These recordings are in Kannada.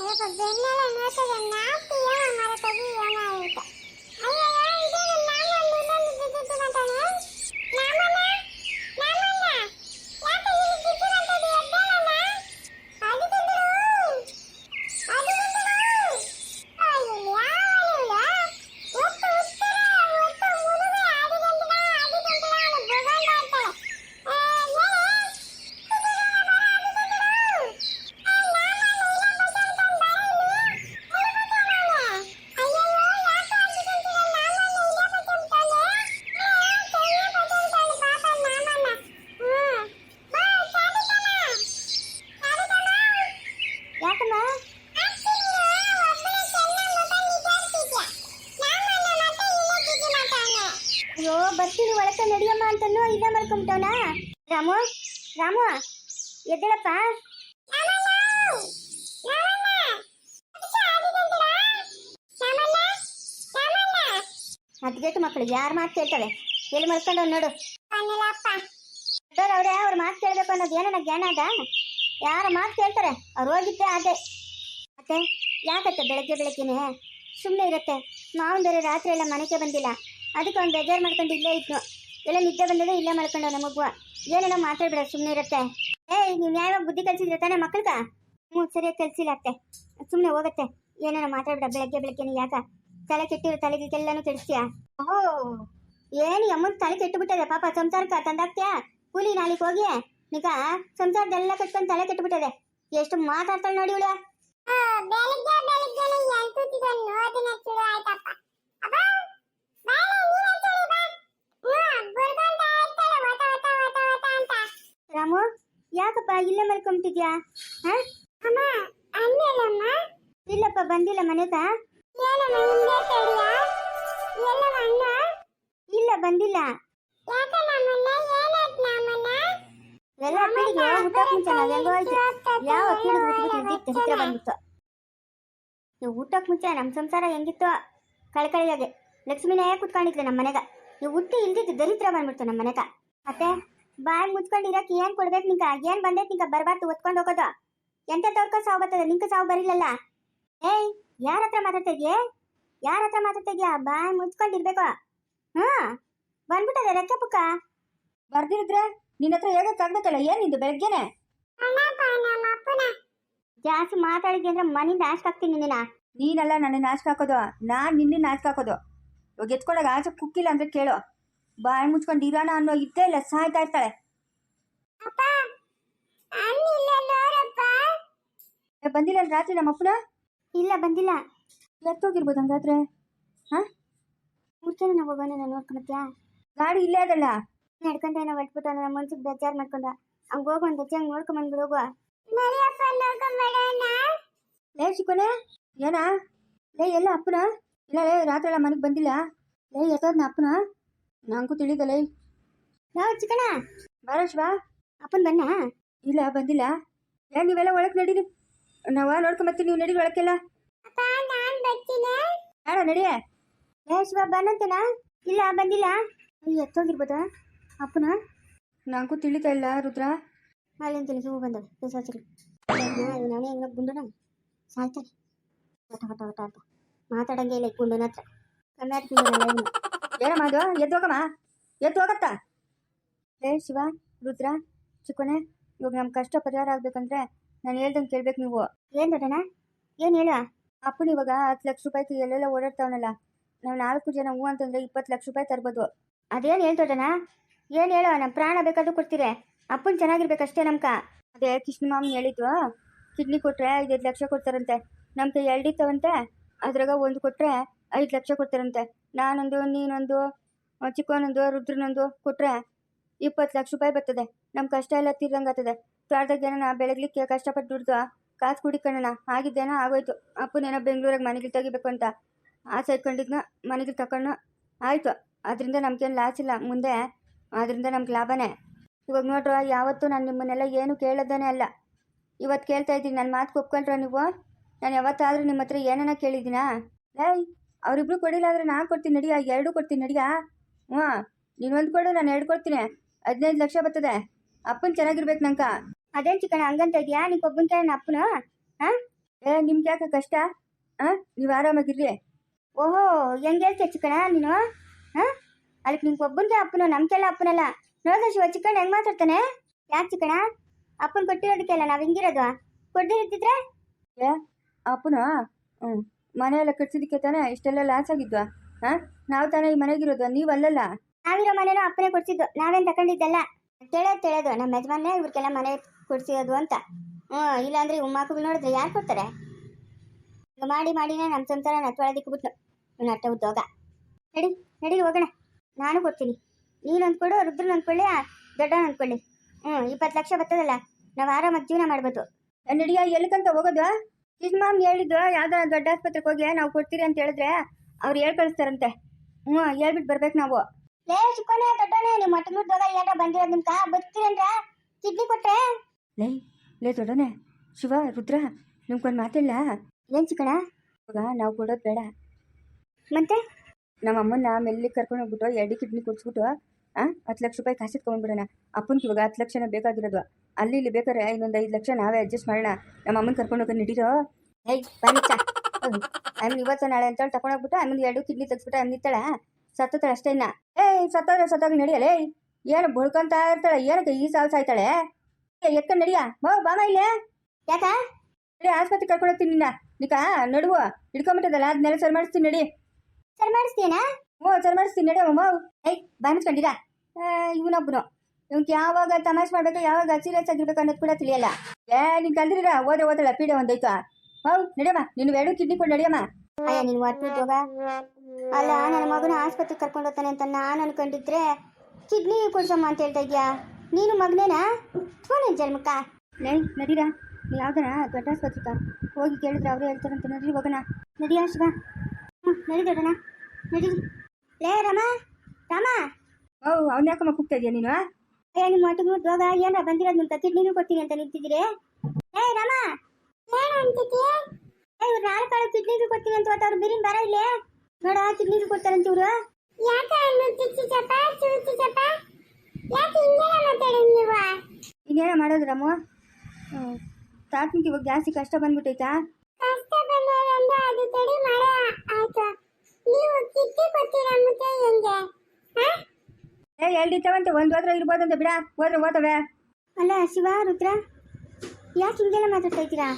ಅಯ್ಯಪ್ಪ ಬೆನ್ನೆಲ್ಲ ನೋಡ್ತದೆ ನಾಲ್ಕು ಏನೋ ಮರಕ್ಕೋಗಿ ಏನೋ ಆಯ್ತು ಅಯ್ಯೋ ಬರ್ತೀನಿ ಒಳಕ್ಕೆ ನಡಿಯಮ್ಮ ಅಂತನೂ ಇದ ಮಾಡ್ಕೊಂಬಿಟ್ಟವನ ರಾಮು ರಾಮು, ಎದ್ದೇಳಪ್ಪ. ಅದ್ಗೇಟು ಮಕ್ಕಳು, ಯಾರು ಮಾತು ಕೇಳ್ತವೆ? ಎಲ್ಲಿ ಮಲ್ಕೊಂಡವ್ ನೋಡು. ಅವ್ರೆ, ಅವ್ರ ಮಾತು ಕೇಳ್ಬೇಕು ಅನ್ನೋದು ಏನನ್ನ ಜ್ಞಾನ ಅದ? ಯಾರ ಮಾತು ಕೇಳ್ತಾರೆ? ಅವ್ರು ಹೋಗಿದ್ದೆ ಅದೇ ಮತ್ತೆ ಯಾಕತ್ತೆ ಬೆಳಗ್ಗೆ ಬೆಳಗ್ಗೆನೆ? ಸುಮ್ಮನೆ ಇರುತ್ತೆ. ಮಾವನ್ ಬೇರೆ ರಾತ್ರಿ ಎಲ್ಲ ಮನೆಗೆ ಬಂದಿಲ್ಲ. ಅದಕ್ಕೆ ಅವ್ನು ಬೇಜಾರು ಮಾಡ್ಕೊಂಡು ಇಲ್ಲೇ ಇದ್ನು. ಎಲ್ಲ ನಿದ್ದೆ ಬಂದದೆ ಇಲ್ಲೇ ಮಾಡ್ಕೊಂಡು ನಮಗುವ ಏನೇನೋ ಮಾತಾಡ್ಬೇಡ ಸುಮ್ಮನೆ ಇರುತ್ತೆ. ಏಯ್, ನೀವು ನ್ಯಾಯವಾಗಿ ಬುದ್ಧಿ ಕಲ್ಸಿದ್ರೆ ತಾನೇ ಮಕ್ಕಳ್ಗ? ಹ್ಞೂ, ಸರಿಯಾಗಿ ಕಲ್ಸಿಲ್ಲ ಅತ್ತೆ. ಸುಮ್ಮನೆ ಹೋಗುತ್ತೆ. ಏನೇನೋ ಮಾತಾಡ್ಬೇಡ, ಬೆಳಗ್ಗೆ ಬೆಳಗ್ಗೆನೆ ಯಾಕ? ತಲೆ ಕೆಟ್ಟಿರೋ ತಲೆಗೆಲ್ಲಾನು ಕೆಡಿಸ್ತೀಯಾ? ಓಹೋ, ಏನು ಅಮ್ಮನ ತಲೆ ಕೆಟ್ಟುಬಿಟ್ಟದೆ, ಪಾಪ ಸಂಸಾರಕ್ಕೆ ತಂದಾಕ್ತ್ಯಾ? ಕೂಲಿ ನಾಲಿಗೆ ಹೋಗಿ? ನಿಗ ಸಂಸಾರದೆಲ್ಲ ಕಟ್ಕೊಂಡು ತಲೆ ಕೆಟ್ಟುಬಿಟ್ಟದೆ. ಎಷ್ಟು ಮಾತಾಡ್ತಾಳೆ ನೋಡಿ ಇವಳು ಬೆಳಗ್ಗೆ ಬೆಳಗ್ಗೆ ಆಯ್ತಪ್ಪ. ರಾಮು ಯಾಕಪ್ಪ ಇಲ್ಲೇ ಮಲ್ಕೊಂಬಿಟ್ಟಿದ್ಯಾ? ಇಲ್ಲಪ್ಪ ಬಂದಿಲ್ಲ ಮನೆಗ ಇಲ್ಲ ಬಂದಿಲ್ಲ. ಎಲ್ಲ ಊಟ ಮುಂಚೆ ನಾವು ಹೆಂಗೋ ಆಯ್ತು ಯಾವ ಅಕ್ಕಿಡಿದು ಬಿಟ್ಬಿಟ್ಟು ಹತ್ರ ಬಂದ್ಬಿಟ್ಟು. ಊಟಕ್ಕೆ ಮುಂಚೆ ನಮ್ಮ ಸಂಸಾರ ಹೆಂಗಿತ್ತು ಕಳ್ಕಳಿಯಾಗೆ ಲಕ್ಷ್ಮಿನೇ ಕುತ್ಕೊಂಡಿದ್ಲು ನಮ್ಮ ಮನೆಗ. ನೀವು ಹುಟ್ಟಿ ಇಲ್ದಿದ್ದು ದರಿದ್ರ ಬಂದ್ಬಿಡ್ತು ನಮ್ಮ ಮನೆಗ. ಮತ್ತೆ ಬಾಯ್ ಮುಚ್ಕೊಂಡಿರಕ್ ಏನ್ ಕೊಡ್ಬೇಕು ನಿಂಕ ಏನ್ ಬಂದೈತ್ ನಿಂಕ ಬರ್ಬಾರ್ದು ಒತ್ಕೊಂಡು ಹೋಗೋದು? ಎಂತ ತೋರ್ಕ ಸಾವು ಬರ್ತದೆ? ನಿಂಕ ಸಾವು ಬರಿಲ್ಲಲ್ಲ ಏಯ್, ಯಾರ ಹತ್ರ ಮಾತಾಡ್ತಾ ಇದೀಯ? ಯಾರ ಹತ್ರ ಮಾತಾಡ್ತಿದ್ಯಾ ಬಾಯ್ ಮುಚ್ಕೊಂಡಿರ್ಬೇಕು. ಹಾ ಬಂದ್ಬಿಟ್ಟದೆ ರೆಕ್ಕೆ ಪುಕ್ಕ. ಬರ್ದಿರಿದ್ರೆ ನಿನ್ನ ಹತ್ರ ಹೇಗಕ್ಕಾಗ್ಬೇಕಲ್ಲ ಏನಿದು ಬೆಳಗ್ಗೆನೆ? ಜಾಸ್ತಿ ಮಾತಾಡಿದ್ದೆ ಅಂದ್ರೆ ಮನೆಯಿಂದ ಆಶ್ ಹಾಕ್ತೀನಿ ನಿನ್ನ. ನೀನಲ್ಲ ನನ್ನ ನಾಶಕ ಹಾಕೋದು. ನಾನ್ ನಿನ್ನ ನಾಶಕ ಹಾಕೋದು. ಇವಾಗ ಎತ್ಕೊಂಡಾಗ ಆಚೆ ಕುಕ್ಕಿಲ್ಲ ಅಂದ್ರೆ ಕೇಳು. ಬಾಯಿ ಮುಚ್ಕೊಂಡು ಇರೋಣ ಅನ್ನೋ ಇದ್ದೇ ಇಲ್ಲ ಸಾಯ್ತಾ ಇರ್ತಾಳೆ. ಬಂದಿಲ್ಲ ಅಲ್ಲಿ ರಾತ್ರಿ ನಮ್ಮ ಅಪ್ಪನ? ಇಲ್ಲ ಬಂದಿಲ್ಲ. ಎತ್ತೋಗಿರ್ಬೋದು ಹಂಗಾದ್ರೆ? ಹಾ? ಮುಚ್ಚನೆ ನಾವು ಹೋಗೋಣ ನಾನು ನೋಡ್ಕೊಂಡ್ಯಾ ಗಾಡಿ ಇಲ್ಲೇ ಅದಲ್ಲ? ನಡ್ಕೊಂತ ನಾವು ಹೊಟ್ಬಿಟ್ಟು ನಮ್ಮ ಮನ್ಸಿಗೆ ಬೇಜಾರು ಮಾಡ್ಕೊಂಡ. ಹಂಗ ಹೋಗು ಒಂದು ಹಂಗೆ. ನೋಡ್ಕೊಂಡ್ ಬಂದ್ಬಿಡು ಹೋಗುವ ಲೇ ಚಿಕ್ಕನೆ ಏನಾ? ಲೇ ಎಲ್ಲ ಅಪ್ಪನ? ಇಲ್ಲ ಲೇ ರಾತ್ರಿ ಎಲ್ಲ ಮನೆಗೆ ಬಂದಿಲ್ಲ? ಲೇ ಎತ್ತೋದ್ನ ಅಪ್ಪನ? ನಂಗೂ ತಿಳಿದಲೇ ಯಾವ ಚಿಕ್ಕಣ ಬಾರೋ ಬಾ ಅಪ್ಪನ ಬನ್ನ ಇಲ್ಲ ಬಂದಿಲ್ಲ. ಏ ನೀವೆಲ್ಲ ಒಳಗೆ ನಡೀರಿ. ನಾವ ನೋಡ್ಕೊಂಬತ್ತೀನಿ ನೀವು ನಡೀರಿ ಒಳಕ್ಕೆಲ್ಲ. ಬೇಡ ನಡಿಯ? ಶಿವ ಬನ್ನಂತೇನ ಇಲ್ಲ ಬಂದಿಲ್ಲ. ಎತ್ತೋಗಿರ್ಬೋದ? ಅಪ್ಪನ? ನಂಗೂ ತಿಳಿತಾ ಇಲ್ಲ ರುದ್ರ. ಅಲ್ಲಿಂದ ತಿಳಿಸಿ ಬಂದ. ಬಂದಳು ಪಿಸಾಚರಿ ನಾನೇ ಹೆಂಗ ಗುಂಡನ. ಸಾಯ್ತಾರೆ. ಹೊಟ ಹೊಟ ಹೊಟ ಅಂತ. ಮಾತಾಡಂಗೆ ಇಲ್ಲ ಗುಂಡನ ಹತ್ರ. ಕರ್ನಾಟಕ ಏನಮ್ಮ ಅದು? ಎದ್ದು ಹೋಗಮ್ಮ. ಎದ್ದು ಹೋಗತ್ತ? ಏ ಶಿವ ರುದ್ರ ಚಿಕ್ಕುನೆ ಇವಾಗ ನಮ್ಮ ಕಷ್ಟ ಪರಿಹಾರ ಆಗ್ಬೇಕಂದ್ರೆ ನಾನು ಹೇಳ್ದಂಗೆ ಕೇಳ್ಬೇಕು ನೀವು. ಏನ್ ದೊಡ್ಡಣ ಏನ್ ಹೇಳ ಅಪ್ಪನ ಇವಾಗ ಹತ್ತು ಲಕ್ಷ ರೂಪಾಯಿ ಎಲ್ಲೆಲ್ಲ ಓಡಾಡ್ತಾವನಲ್ಲ. ನಾವು ನಾಲ್ಕು ಜನ ಹೂ ಅಂತಂದ್ರೆ ಇಪ್ಪತ್ತು ಲಕ್ಷ ರೂಪಾಯಿ ತರ್ಬೋದು. ಅದೇನ್ ಹೇಳ್ತೋಟಣ ಏನ್ ಹೇಳೋ ನಮ್ಮ ಪ್ರಾಣ ಬೇಕಾದ್ರೂ ಕೊಡ್ತೀರಿ. ಅಪ್ಪನ್ ಚೆನ್ನಾಗಿರ್ಬೇಕಷ್ಟೇ ನಮ್ಕ. ಅದೇ ಕೃಷ್ಣ ಮಾಮನ್ ಹೇಳಿದ್ದು ಕಿಡ್ನಿ ಕೊಟ್ರೆ ಐದೈದು ಲಕ್ಷ ಕೊಡ್ತಾರಂತೆ. ನಮ್ಮ ಕೈ ಎರಡಿತ್ತವಂತೆ. ಅದ್ರಾಗ ಒಂದು ಕೊಟ್ರೆ ಐದು ಲಕ್ಷ ಕೊಡ್ತಾರಂತೆ. ನಾನೊಂದು, ನೀನೊಂದು, ಚಿಕ್ಕವನೊಂದು ರುದ್ರನೊಂದು ಕೊಟ್ರೆ ಇಪ್ಪತ್ತು ಲಕ್ಷ ರೂಪಾಯಿ ಬರ್ತದೆ. ನಮ್ಮ ಕಷ್ಟ ಎಲ್ಲ ತೀರ್ದಂಗಾಗ್ತದೆ. ತೋಟದಾಗ ಏನನ ಬೆಳಗ್ಲಿಕ್ಕೆ ಕಷ್ಟಪಟ್ಟು ದುಡ್ದು ಕಾಸು ಕುಡಿಕೊಳ್ಳೋಣ ಆಗಿದ್ದೇನೋ ಆಗೋಯ್ತು. ಅಪ್ಪನೇನೋ ಬೆಂಗಳೂರಿಗೆ ಮನೆಗೆ ತೆಗಿಬೇಕು ಅಂತ ಆಸೆ ಇಟ್ಕೊಂಡಿದ್ನ ಮನೆಗೆ ತಕೊಂಡು ಆಯಿತು. ಅದರಿಂದ ನಮ್ಗೇನು ಲಾಸ್ ಇಲ್ಲ. ಮುಂದೆ ಅದರಿಂದ ನಮ್ಗೆ ಲಾಭನೇ. ಇವಾಗ ನೋಡ್ರ, ಯಾವತ್ತೂ ನಾನು ನಿಮ್ಮನ್ನೆಲ್ಲ ಏನು ಕೇಳೋದೇನೆ ಅಲ್ಲ. ಇವತ್ತು ಕೇಳ್ತಾ ಇದ್ದೀನಿ. ನನ್ನ ಮಾತು ಒಪ್ಕೊಂಡ್ರ ನೀವು? ನಾನು ಯಾವತ್ತಾದರೂ ನಿಮ್ಮ ಹತ್ರ ಏನನ್ನ ಕೇಳಿದ್ದೀನಾ? ಏಯ್ ಅವರಿಬ್ರು ಕೊಡಿಲ್ಲ ಆದರೆ ನಾನು ಕೊಡ್ತೀನಿ ನಡಿಯ ಎರಡು ಕೊಡ್ತೀನಿ ನಡಿಯಾ? ಹ್ಞೂ ನೀನೊಂದು ಕೊಡು ನಾನು ಎರಡು ಕೊಡ್ತೀನಿ. ಹದಿನೈದು ಲಕ್ಷ ಬರ್ತದೆ. ಅಪ್ಪನ ಚೆನ್ನಾಗಿರ್ಬೇಕು ನಂಕ ಅದೇನ್ ಚಿಕ್ಕಣ ಹಂಗಂತ ಇದೆಯಾ? ನೀ ಒಬ್ಬನ್ ಕೇಳ ಅಪ್ಪನ? ಹಾ? ಏ ನಿಮ್ಗೆ ಯಾಕೆ ಕಷ್ಟ? ಹಾಂ ನೀವು ಆರಾಮಾಗಿರ್ರಿ ಓಹೋ ಹೆಂಗೆ ಹೇಳ್ತೀಯ ಚಿಕ್ಕಣ ನೀನು? ಹಾಂ? ಅದಕ್ಕೆ ನಿಂಗೆ ಒಬ್ಬನಿಗೆ ಅಪ್ಪನು ನಮ್ಗೆಲ್ಲ ಅಪ್ಪನಲ್ಲ. ನೋಡಿದ ಶಿವ ಚಿಕ್ಕಣ್ಣ ಹೆಂಗೆ ಮಾತಾಡ್ತಾನೆ? ಯಾಕೆ ಚಿಕ್ಕಣ ಅಪ್ಪನ ಕೊಟ್ಟಿರೋದಕ್ಕೆಲ್ಲ ನಾವು ಹಿಂಗಿರೋದು? ಕೊಡ್ದಿರ್ತಿದ್ರೆ ಏ ಅಪ್ಪನ ಹ್ಞೂ ಮನೆಯೆಲ್ಲ ಕಟ್ಸಿದ್ದಕ್ಕೆ ತಾನೇ ಇಷ್ಟೆಲ್ಲ ಲಾಸ್ ಆಗಿದ್ವಾ ಹಾಂ? ನಾವು ತಾನೇ ಈ ಮನೆಗಿರೋದು ನೀವು ಅಲ್ಲಲ್ಲ ನಾವಿರೋ ಮನೇನೂ ಅಪ್ಪನೇ ಕೊಡ್ಸಿದ್ದು ನಾವೇನು ತಗೊಂಡಿದ್ದಲ್ಲ ಕೇಳೋದು ಕೇಳೋದು ನಮ್ಮ ಯಜಮಾನೇ ಇವ್ರಿಗೆಲ್ಲ ಮನೆ ಕೊಡ್ಸಿರೋದು ಅಂತ. ಹ್ಞೂ ಇಲ್ಲಾಂದ್ರೆ ಇವ್ ಮಕ್ಕಳು ನೋಡಿದ್ರೆ ಯಾರು ಕೊಡ್ತಾರೆ? ಮಾಡಿ ಮಾಡಿನೇ ನಮ್ಮ ಸಂಸಾರ ಇವ್ನು ಅಟ್ಟ ಉದ್ಯೋಗ. ನಡಿ ನಡಿ ಹೋಗೋಣ. ನಾನು ಕೊಡ್ತೀನಿ. ನೀನು ಅಂದ್ಕೊಡು ರುದ್ರನ್ ಅಂದ್ಕೊಳ್ಳಿ ದೊಡ್ಡವನು ಅಂದ್ಕೊಳ್ಳಿ. ಹ್ಞೂ ಇಪ್ಪತ್ತು ಲಕ್ಷ ಬರ್ತದಲ್ಲ ನಾವು ಆರಾಮಾಗಿ ಜೀವನ ಮಾಡ್ಬೋದು. ನಡಿಯ ಎಲ್ಲಿಗಂತ ಹೋಗೋದು? ಚಿಕ್ಕಮಾಮ್ ಹೇಳಿದ್ದು ಯಾವ್ದಾರ ದೊಡ್ಡ ಆಸ್ಪತ್ರೆಗೆ ಹೋಗಿ ನಾವು ಕೊಡ್ತೀರಿ ಅಂತ ಹೇಳಿದ್ರೆ ಅವ್ರು ಹೇಳ್ ಕಳಿಸ್ತಾರಂತೆ ಹ್ಞೂ ಹೇಳ್ಬಿಟ್ಟು ಬರ್ಬೇಕು ನಾವು. ಲೇ ಚಿಕ್ಕನೆ ದೊಡ್ಡನೆ ನಿಮ್ಮ ಮಟ್ಟ ಉದ್ಯೋಗ ಏನಾರ ಬಂದಿರೋದು ನಿಮ್ಕ ಬರ್ತೀರಂದ್ರ ಕಿಡ್ನಿ ಕೊಟ್ರೆ? ಲೇ ಲೇ ದೊಡ್ಡನೆ ಶಿವ ರುದ್ರ ನಿಮ್ಗೊಂದು ಮಾತಿಲ್ಲ ಏನ್ ಚಿಕ್ಕಣ ಇವಾಗ ನಾವು ಕೊಡೋದು ಬೇಡ. ಮತ್ತೆ? ನಮ್ಮ ಅಮ್ಮನ್ನ ಮೆಲ್ಲಿಗೆ ಕರ್ಕೊಂಡು ಹೋಗ್ಬಿಟ್ಟು ಎರಡು ಕಿಡ್ನಿ ಕೊಡ್ಸ್ಬಿಟ್ಟು ಹತ್ತು ಲಕ್ಷ ರೂಪಾಯಿ ಕಾಸು ತೊಗೊಂಡ್ಬಿಡೋಣ ಅಪ್ಪನಿಗೆ ಇವಾಗ ಹತ್ತು ಲಕ್ಷನ ಬೇಕಾಗಿರೋದು. ಅಲ್ಲಿ ಇಲ್ಲಿ ಬೇಕಾದ್ರೆ ಇನ್ನೊಂದು ಐದು ಲಕ್ಷ ನಾವೇ ಅಡ್ಜಸ್ಟ್ ಮಾಡೋಣ. ನಮ್ಮ ಅಮ್ಮನ ಕರ್ಕೊಂಡು ಹೋಗಿ ನಡೀರೋ ಬನ್ನಿಚ್ಚ ಆಮೇಲೆ ಇವತ್ತು ನಾಳೆ ಅಂತೇಳಿ ತಗೊಂಡೋಗ್ಬಿಟ್ಟು ಆಮೇಲೆ ಎರಡು ಕಿಡ್ನಿ ತೆಗ್ಸ್ಬಿಟ್ಟು ಆಮೇಲೆ ನಿತ್ತಳ ಸತ್ತತಾಳೆ ಅಷ್ಟೇ ಇನ್ನ. ಏಯ್, ಸತ್ತೋದ್ರೆ ಸತ್ತೋಗಿ ನಡಿಯಲೇ ಏನು ಬುಳ್ಕೊಂತ ಇರ್ತಾಳೆ? ಏನಕ್ಕೆ ಈ ಸಾವು ಸಾಯ್ತಾಳೆ ಎತ್ಕೊಂಡು ನಡಿಯ? ಬಾ ಬಾಮ ಇಲ್ಲೇ. ಯಾಕ? ನಡಿ ಆಸ್ಪತ್ರೆ ಕರ್ಕೊಂಡು ಹೋಗ್ತೀನಿ ನಿನ್ನ. ನಿಕ ನಡುವ ಹಿಡ್ಕೊಂಬಿಟ್ಟದಲ್ಲ ಅದನ್ನೆಲ್ಲ ಸರಿ ಮಾಡಿಸ್ತೀನಿ ನಡಿ. ಸರಿ ಮಾಡಿಸ್ತೀನಾ ಹ್ಞೂ ಸರಿ ಮಾಡಿಸ್ತೀನಿ ನಡೆಯಮ್ಮ ಐ ಬಾಯ್ ಮುಚ್ಕೊಂಡಿರ? ಇವನೊಬ್ಬನು ಇವ್ನಿಗೆ ಯಾವಾಗ ತಮಾಷೆ ಮಾಡ್ಬೇಕು ಯಾವಾಗ ಸೀರಿಯಸ್ ಆಗಿರ್ಬೇಕು ಅನ್ನೋದು ಕೂಡ ತಿಳಿಯಲ್ಲ. ಏ ನೀನು ಕಲ್ದಿರ ಓದ್ರೆ ಓದಳ ಪೀಡೆ ಒಂದೈತು ಹೌದು ನಡೆಯಮ್ಮ ನೀನು ಎರಡು ಕಿಡ್ನಿ ಕೊಡ್ ನಡೆಯಮ್ಮ ಅಯ್ಯ ನೀನು ಉದ್ಯೋಗ ಅಲ್ಲ ನನ್ನ ಮಗನ ಆಸ್ಪತ್ರೆಗೆ ಕರ್ಕೊಂಡು ಹೋಗ್ತಾನೆ ಅಂತ ನಾನು ಅನ್ಕೊಂಡಿದ್ರೆ ಕಿಡ್ನಿ ಕೊಡ್ಸಮ್ಮ ಅಂತ ಹೇಳ್ತಾ ಇದ್ಯಾ? ನೀನು ಮಗನೇನಾ? ಫೋನ್ ಜನ್ಮಕ್ಕ. ನೈ ನಡೀರಾ? ನೀವು ಯಾವ್ದನ? ದೊಡ್ಡ ಆಸ್ಪತ್ರೆಗ? ಹೋಗಿ ಕೇಳಿದ್ರೆ ಅವರೇ ಹೇಳ್ತಾರಂತ. ನಡಿ ಹೋಗೋಣ. ನಡಿಯ ಶಿವ ಹ್ಞೂ ನಡಿ ದೊಡ್ಡಣ ನಡಿ. ಲೇ ರಮ ರಮ. ಓ ಅವ್ನ ಯಾಕಮ್ಮ ಕೂಗ್ತಾ ಇದೀಯ ನೀನು ಅಯ್ಯ ನಿಮ್ಮ ಮಟ್ಟಿಗೆ ಹೋಗ ಏನಾರ ಬಂದಿರೋದು ತತ್ತಿ ನೀನು ಕೊಡ್ತೀನಿ ಅಂತ ನಿಂತಿದ್ದೀರಿ? ಏ ರಮ. ಏನು ಅಂತಿದ್ದೀಯ ಏ ಇವ್ರು ನಾಲ್ಕು ಕಾಳು ಕಿಡ್ನಿಗೂ ಕೊಡ್ತೀನಿ ಅಂತ ಅವ್ರು ಬಿರಿನ್ ಬರ ಇಲ್ಲೇ? ನೋಡ ಕಿಡ್ನಿಗೂ ಕೊಡ್ತಾರಂತ ಇವ್ರು. ಯಾಕೆ ಚುಚ್ಚಪ್ಪ ಚುಚ್ಚಪ್ಪ ಯಾಕೆ ಹಿಂಗೆಲ್ಲ ಮಾತಾಡಿ ನೀವು? ಇನ್ನೇನ ಮಾಡೋದು ರಮ? ಹ್ಞೂ ತಾತನಿಗೆ ಇವಾಗ ಜಾಸ್ತಿ ಕಷ್ಟ ಬಂದ್ಬಿಟ್ಟೈತಾ ಕಷ್ಟ ಬಂದ್ರೆ ಅದು ತಡಿ ಮಳೆ ಆಯ್ತು ಕಿಟ್ಟಿ ಕೊಡ್ತೀರಾ ಮತ್ತೆ ಹೆಂಗೆ? ಏ ತವಂತೆ ಒಂದು ಹೋದ್ರೆ ಇರ್ಬೋದಂತೆ ಬಿಡ. ಹೋದ್ರೆ ಓದವೆ ಅಲ್ಲ ಶಿವ ರುದ್ರ ಯಾಕೆ ಹಿಂಗೆಲ್ಲ ಮಾತಾಡ್ತಾ ಇದ್ದೀರಾ?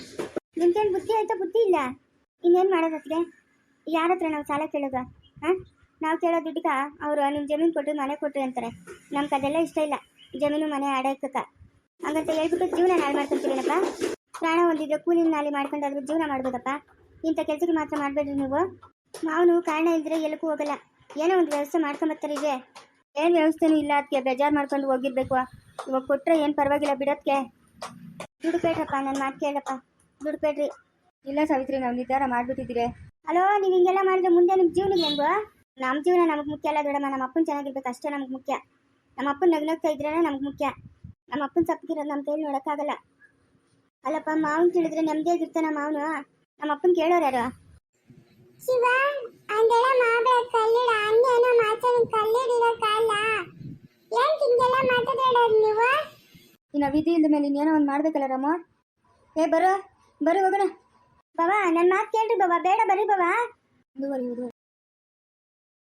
ನಿಮ್ಗೇನು ಬುದ್ಧಿ ಆಯ್ತಾ ಬುದ್ಧಿ ಇಲ್ಲ? ಇನ್ನೇನು ಮಾಡೋದಕ್ಕೆ ಯಾರ ಹತ್ರ ನಾವು ಸಾಲ ಕೇಳೋದು? ಹಾಂ? ನಾವು ಕೇಳೋ ದುಡ್ಡಿಗ ಅವರು ನಿಮ್ಮ ಜಮೀನು ಕೊಟ್ಟು ಮನೆ ಕೊಟ್ರು ಅಂತಾರೆ. ನಮ್ಗೆ ಅದೆಲ್ಲ ಇಷ್ಟ ಇಲ್ಲ. ಜಮೀನು ಮನೆ ಆಡಾಯ್ಕಕ್ಕ ಹಂಗಂತ ಹೇಳ್ಬಿಟ್ಟು ಜೀವನ ನಾಳೆ ಮಾಡ್ಕೊಂತೀರೇನಪ್ಪ? ಪ್ರಾಣ ಹೊಂದಿದ್ರೆ ಕೂಲಿನ ನಾಲಿ ಮಾಡ್ಕೊಂಡಾದ್ರೂ ಜೀವನ ಮಾಡ್ಬೋದಪ್ಪ? ಇಂಥ ಕೆಲಸಕ್ಕೆ ಮಾತ್ರ ಮಾಡಬೇಡ್ರಿ ನೀವು. ಮಾವನು ಕಾರಣ ಇಲ್ದ್ರೆ ಎಲ್ಲಕ್ಕೂ ಹೋಗಲ್ಲ. ಏನೋ ಒಂದು ವ್ಯವಸ್ಥೆ ಮಾಡ್ಕೊಂಬರ್ತಾರೆ ಇದೆ ಏನು ವ್ಯವಸ್ಥೆನೂ ಇಲ್ಲ ಅದಕ್ಕೆ ಬೇಜಾರು ಮಾಡ್ಕೊಂಡು ಹೋಗಿರ್ಬೇಕು. ಇವಾಗ ಕೊಟ್ಟರೆ ಏನು ಪರವಾಗಿಲ್ಲ ಬಿಡೋದಕ್ಕೆ ದುಡ್ಡು ಬೇಡ್ರಪ್ಪ ನನ್ನ ಮಾತು ಕೇಳಪ್ಪ. ದುಡ್ಡು ಬೇಡ್ರಿ. ಇಲ್ಲ ಸಾವಿತ್ರಿ, ನಾವು ನಿರ್ಧಾರ ಮಾಡಿಬಿಟ್ಟಿದ್ದೀರಿ ಅಲೋ ನೀವು ಹಿಂಗೆಲ್ಲ ಮಾಡಿದ್ರೆ ಮುಂದೆ ನಿಮ್ಮ ಜೀವನಕ್ಕೆ ಹೆಂಗೋ? ನಮ್ಮ ಜೀವನ ನಮಗೆ ಮುಖ್ಯ ಅಲ್ಲ ದೊಡ್ಡಮ್ಮ ನಮ್ಮ ಅಪ್ಪನ ಚೆನ್ನಾಗಿರ್ಬೇಕು, ಅಷ್ಟೇ ನಮಗೆ ಮುಖ್ಯ. ನಮ್ಮ ಅಪ್ಪನ ನಗ್ನಗ್ತಾ ಇದ್ರೇ ನಮ್ಗೆ ಮುಖ್ಯ. ನಮ್ಮ ಅಪ್ಪನ ಸಪ್ಪಿರೋದು ನಮ್ಮ ಕೈಲಿ ನೋಡೋಕ್ಕಾಗಲ್ಲ. ಅಲ್ಲಪ್ಪ, ಮಾವನ್ ಕೇಳಿದ್ರೆ ನೆಮ್ಮದಿಯಾಗಿರ್ತಾನ ಮಾವನು. ನಮ್ಮ ಅಪ್ಪನ ಕೇಳೋರು ಯಾರು? ಶಿವ ಅಂದೆಲ್ಲ ಮಾಡ್ಬೇಡ ಕಲ್ಲಿಡ ಹಂಗೇನೋ ಮಾತಾಡಿ ಕಲ್ಲಿಡಿರೋಕ್ಕಲ್ಲ ಏನ್ ಹಿಂಗೆಲ್ಲ ಮಾತಾಡೋದು ನೀವು? ಇನ್ನು ವಿಧಿ ಇಲ್ದ ಮೇಲೆ ಇನ್ನೇನೋ ಒಂದು ಮಾಡ್ಬೇಕಲ್ಲ ರಾಮ? ಏ, ಬರೋ ಬರೋ ಹೋಗೋಣ. ಬಾಬಾ ನನ್ನ ಮಾತು ಕೇಳ್ರಿ ಬಾಬಾ ಬೇಡ, ಬರೀ ಬಾಬಾ ಮುಂದುವರಿಯುವುದು.